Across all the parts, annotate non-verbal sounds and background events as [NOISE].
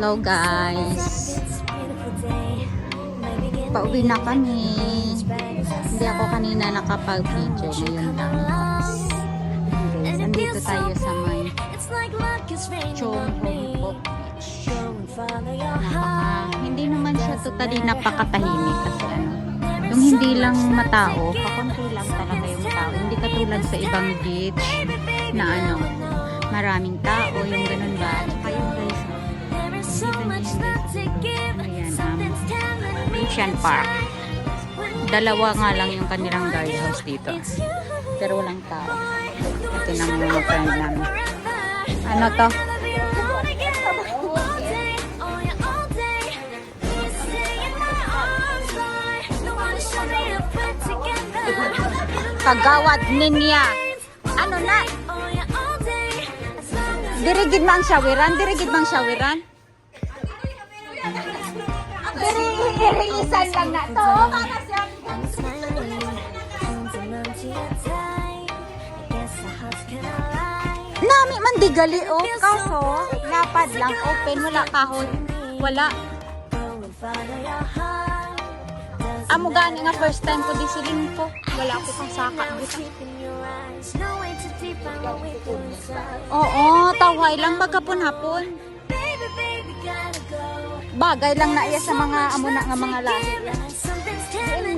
Hello guys. Pauwi na kami. Hindi ako kanina nakapag-video. Ngayon lang guys. Nandito tayo sa may Chong Hong hindi naman siya totally napakatahimik kasi ano, yung hindi lang matao, kakunti lang talaga yung tao. Hindi katulad sa ibang beach na ano, maraming tao, yung ganun ba. Tsaka yung guys, Ayan, um, Ocean Park. Dalawa nga lang yung kanilang guardhouse dito. Pero walang tao. Ito na mga friend namin. Ano to? [LAUGHS] Kagawad ninya. Ano na? Dirigid mang shawiran? Dirigid mang shawiran? Dirilisan lang na to. Nami man di gali o. Kaso, lapad lang. Open. Wala kahon. Wala. Amo gani nga first time ko di silin ko. Wala ko pang saka. Oo, tawhay lang magkapon-hapon. Bagay lang na iya sa mga amo na nga mga lahi.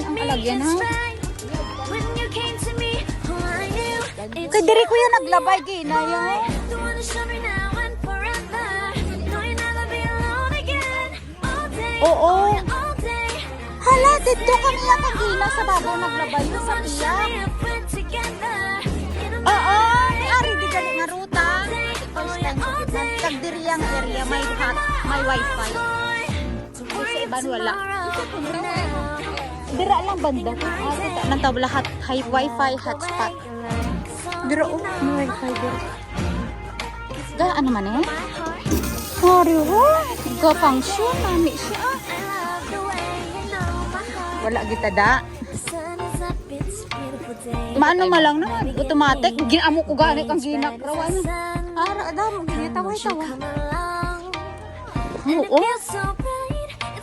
Ang alagyan ha. Kay diri ko yan naglabay ginaya. Oo. Hala, dito kami yung kagina sa babaw naglabay sa piyak. Oo, may ari di gali nga ruta. First time ko kitna. Kagdiri ang area, may hot, may wifi. Iban wala. Dira lang banda. Nang tabla hot, high wifi hotspot. Dira oh, may wifi dira. Ga ano man eh? Mari oh, ga function nami siya. Wala kita da. Maano malang na, automatic. Ginamo ko gani kang ginak rawan. Ara da mo ginita way tawa. Oo.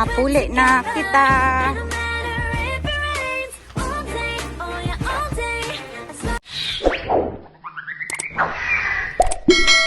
Mapuli na kita. you